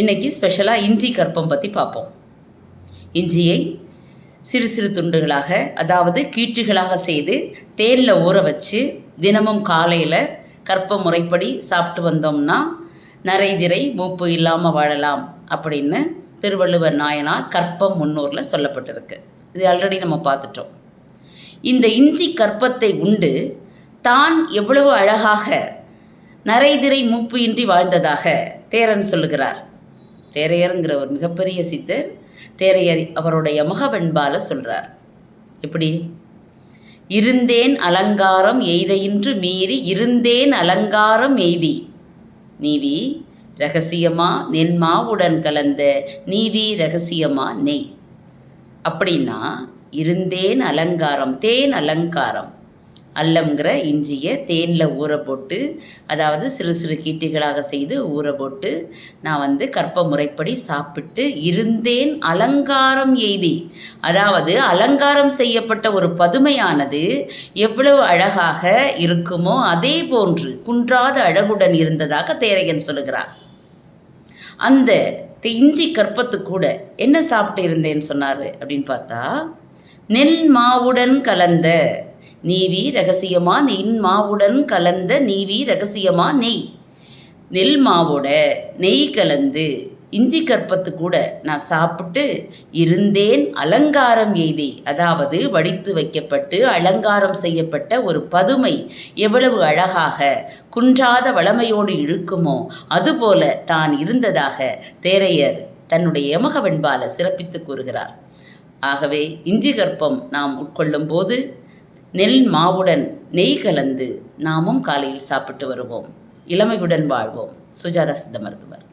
இன்றைக்கி ஸ்பெஷலாக இஞ்சி கற்பம் பற்றி பார்ப்போம். இஞ்சியை சிறு சிறு துண்டுகளாக அதாவது கீற்றுகளாக செய்து தேனில் ஊற வச்சு தினமும் காலையில் கற்ப முறைப்படி சாப்பிட்டு வந்தோம்னா நரைதிரை மூப்பு இல்லாமல் வாழலாம் அப்படின்னு திருவள்ளுவர் நாயனார் கற்பம் முன்னூரில் சொல்லப்பட்டிருக்கு. இது ஆல்ரெடி நம்ம பார்த்துட்டோம். இந்த இஞ்சி கற்பத்தை உண்டு தான் எவ்வளவு அழகாக நரைதிரை மூப்பு இன்றி வாழ்ந்ததாக தேரன் சொல்லுகிறார். தேரையருங்கிற ஒரு மிகப்பெரிய சித்தர் தேரையர் அவருடைய முகவெண்பால சொல்றார். எப்படி? இருந்தேன் அலங்காரம் எய்தையின்று மீறி இருந்தேன் அலங்காரம் எய்தி. நீவி ரகசியமா நென்மாவுடன் கலந்த நீவி ரகசியமா நெய். அப்படின்னா இருந்தேன் அலங்காரம் தேன் அலங்காரம். அல்லம்ங்கிற இஞ்சியை தேனில் ஊற போட்டு அதாவது சிறு சிறு கீட்டுகளாக செய்து ஊற போட்டு நான் வந்து கற்ப முறைப்படி சாப்பிட்டு இருந்தேன். அலங்காரம் எய்தி. அதாவது அலங்காரம் செய்யப்பட்ட ஒரு பதுமையானது எவ்வளவு அழகாக இருக்குமோ அதே போன்று குன்றாத அழகுடன் இருந்ததாக தேரையன் சொல்லுகிறார். அந்த இஞ்சி கற்பத்து கூட என்ன சாப்பிட்டு இருந்தேன்னு சொன்னார் அப்படின்னு பார்த்தா நெல் மாவுடன் கலந்த நீவி ரகசியமா நெல் மாவுடன் கலந்த நீவி ரகசியமா நெய். நெல் மாவோட நெய் கலந்து இஞ்சி கற்பத்து கூட நான் சாப்பிட்டு இருந்தேன். அலங்காரம் எய்தி. அதாவது வடித்து வைக்கப்பட்டு அலங்காரம் செய்யப்பட்ட ஒரு பதுமை எவ்வளவு அழகாக குன்றாத வளமையோடு இழுக்குமோ அதுபோல தான் இருந்ததாக தேரையர் தன்னுடைய யமகவெண்பால சிறப்பித்து கூறுகிறார். ஆகவே இஞ்சி கற்பம் நாம் உட்கொள்ளும் போது நெல் மாவுடன் நெய் கலந்து நாமும் காலையில் சாப்பிட்டு வருவோம். இளமையுடன் வாழ்வோம். சுஜாதா சித்த மருத்துவர்